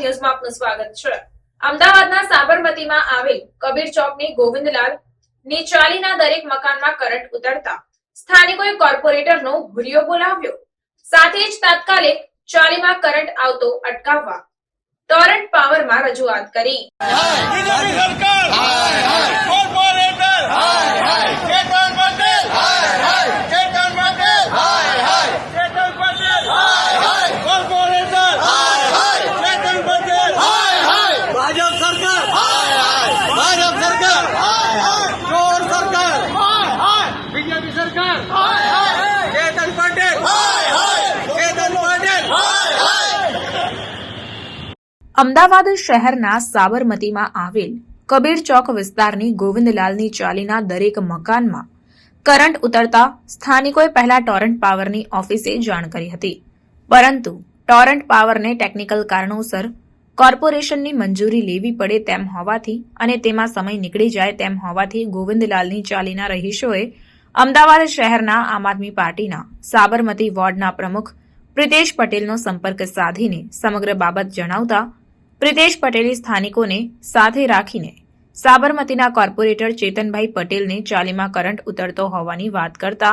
ન્યૂઝમાં આપનું સ્વાગત છે. અમદાવાદના સાબરમતીમાં આવેલ કબીર ચોકની ગોવિંદલાલની દરેક મકાનમાં કરંટ ઉતરતા સ્થાનિકોએ કોર્પોરેટરનો હુરિયો બોલાવ્યો. સાથે જ તાત્કાલિક ચાલીમાં કરંટ આવતો અટકાવવા. ટોરન્ટ પાવરમાં રજૂઆત કરી. અમદાવાદ શહેરના સાબરમતીમાં આવેલ કબીર ચોક વિસ્તારની ગોવિંદલાલની ચાલીના દરેક મકાનમાં કરંટ ઉતરતા સ્થાનિકોએ પહેલા ટોરન્ટ પાવરની ઓફિસે જાણ કરી હતી. પરંતુ ટોરન્ટ પાવરને ટેકનિકલ કારણોસર કોર્પોરેશનની મંજૂરી લેવી પડે તેમ હોવાથી અને તેમાં સમય નીકળી જાય તેમ હોવાથી ગોવિંદલાલની ચાલીના રહીશોએ અમદાવાદ શહેરના આમ આદમી પાર્ટીના સાબરમતી વોર્ડના પ્રમુખ પ્રિતેશ પટેલનો સંપર્ક સાધીને સમગ્ર બાબત જણાવતા પ્રિતેશ પટેલે સ્થાનિકોને સાથે રાખીને સાબરમતીના કોર્પોરેટર ચેતનભાઈ પટેલને ચાલીમાં કરંટ ઉતરતો હોવાની વાત કરતા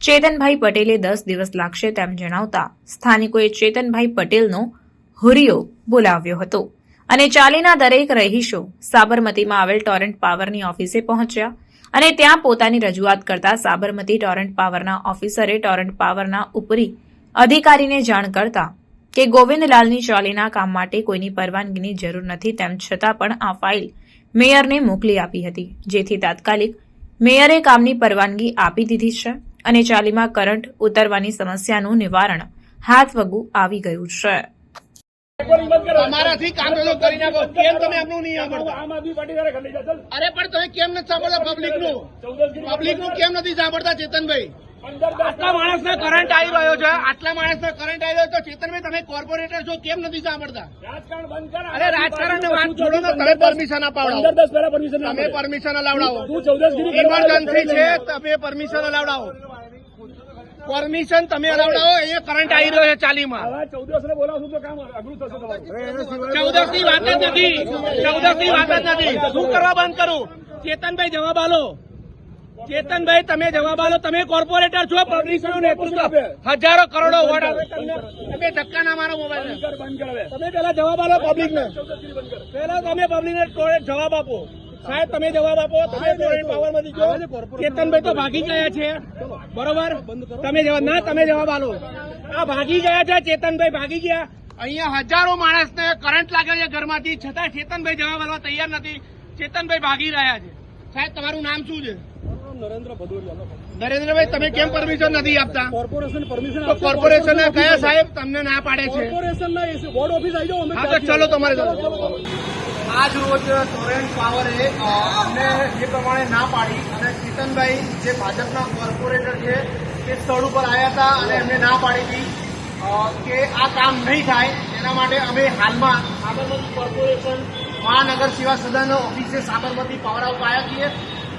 ચેતનભાઈ પટેલે દસ દિવસ લાગશે તેમ જણાવતા સ્થાનિકોએ ચેતનભાઈ પટેલનો હુરિયો બોલાવ્યો હતો અને ચાલીના દરેક રહીશો સાબરમતીમાં આવેલ ટોરન્ટ પાવરની ઓફિસે પહોંચ્યા અને ત્યાં પોતાની રજૂઆત કરતા સાબરમતી ટોરન્ટ પાવરના ઓફિસરે ટોરન્ટ પાવરના ઉપરી અધિકારીને જાણ કરતા કે ગોવિંદલાલની ચાલીના કામ માટે કોઈની પરવાનગીની જરૂર નથી તેમ છતાં પણ આ ફાઇલ મેયરને મોકલી આપી હતી. જેથી તાત્કાલિક મેયરે કામની પરવાનગી આપી દીધી છે અને ચાલીમાં કરંટ ઉતરવાની સમસ્યાનું નિવારણ હાથવગું આવી ગયું છે. તમારાથી કામ તો કરી નાખો. કેમ તમે એમનું નહીં સાંભળતા? આમ આદમી પાર્ટી તારે ખંડી અરે પણ તમે કેમ નથી સાંભળતા પબ્લિકનું? પબ્લિકનું કેમ નથી સાંભળતા ચેતનભાઈ? આટલા માણસને કરંટ આવી રહ્યો છે આટલા માણસને કરંટ આવી રહ્યો છે. તો ચેતનભાઈ તમે કોર્પોરેટર છો કેમ નથી સાંભળતા? રાજકારણ બંધ કર. અરે રાજકારણ વાત છોડો ને તમે પરમિશન પંદર દસ પહેલા પરમિશન તમે. પરમિશન અલાવડાવો. તું ઇમરજન્સી છે તમે પરમિશન અલાવડાવો. પરમિશન તમે અલાવડાવો અહીંયા કરંટ આવી રહ્યો છે ચાલીમાં. ચૌદસ ને બોલાવશું તો કામ અઘરું થશે ચૌદસની વાત જ નથી. ચૌદસની વાત જ નથી. શું કરવા બંધ કરું? ચેતનભાઈ જવાબ આલો. ચેતનભાઈ તમે જવાબ આલો તમે કોર્પોરેટર છો પબ્લિકનું નેતૃત્વ. હજારો કરોડો વોટ આવે તમે ધક્કા ના મારો મોબાઈલ. તમે પેલા જવાબ આલો પબ્લિક ને. પેલા તમે પબ્લિક ને જવાબ આપો. સાહેબ તમે જવાબ આપો. તમે પાવરમાંથી જો ચેતનભાઈ તો ભાગી ગયા છે. બરોબર? તમે જવાબ ના તમે જવાબ આલો આ ભાગી ગયા છે ચેતનભાઈ ભાગી ગયા. અહીંયા હજારો માણસને કરંટ લાગે છે ઘરમાંથી. છતાં ચેતનભાઈ જવાબ આપવા તૈયાર નથી. ચેતનભાઈ ભાગી રહ્યા છે. સાહેબ તમારું નામ શું છે? નરેન્દ્રભાઈ તમે કેમ પરમિશન નથી આપતા? કોર્પોરેશન પરમિશન કોર્પોરેશન કયા સાહેબ તમને ના પાડે છે? કોર્પોરેશન ના વોર્ડ ઓફિસ આવી જાઓ અમે હા તો ચલો તમારે આજ રોજ ટોરેન્ટ પાવરે અમને જે પ્રમાણે ના પાડી અને ચેતનભાઈ જે ભાજપના કોર્પોરેટર છે તે સ્થળ ઉપર આવ્યા હતા અને એમને ના પાડી હતી. કે આ કામ નહીં થાય એના માટે અમે હાલમાં સાબરમતી કોર્પોરેશન મહાનગર સેવા સદન ઓફિસે સાબરમતી પાવર હાઉસ આવ્યા છીએ.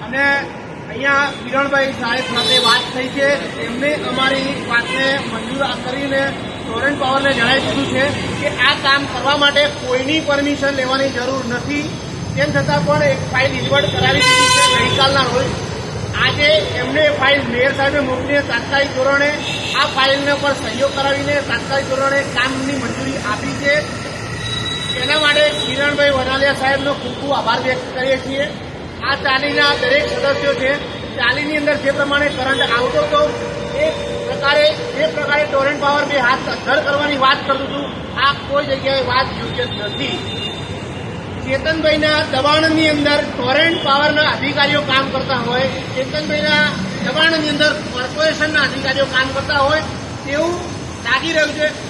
અને અહીંયા કિરણભાઈ સાહેબ સાથે વાત થઈ છે. એમને અમારી વાતને મંજૂર કરીને ટોરેન્ટ પાવરને જણાવી દીધું છે કે આ કામ કરવા માટે કોઈની પરમિશન લેવાની જરૂર નથી. તેમ છતાં પણ એક ફાઇલ ઇન્વર્ટ કરાવી દીધી છે ગઈકાલના રોજ. આજે એમને ફાઇલ મેયર સાહેબે મોકલીને તાત્કાલિક ધોરણે આ ફાઇલને પર સહયોગ કરાવીને તાત્કાલિક ધોરણે કામની મંજૂરી આપી છે. એના માટે કિરણભાઈ વનાલિયા સાહેબનો ખૂબ ખૂબ આભાર વ્યક્ત કરીએ છીએ. આ ચાલીના દરેક સદસ્યો છે. ચાલીની અંદર જે પ્રમાણે કરંટ આવતો હતો, એ પ્રકારે, જે પ્રકારે ટોરેન્ટ પાવર બે હાથ અસર કરવાની વાત કરતું હતું, આ કોઈ જગ્યાએ વાત યોગ્ય નથી. ચેતનભાઈના દબાણની અંદર ટોરેન્ટ પાવરના અધિકારીઓ કામ કરતા હોય ચેતનભાઈના દબાણની અંદર કોર્પોરેશનના અધિકારીઓ કામ કરતા હોય, તેવું લાગી રહ્યું છે.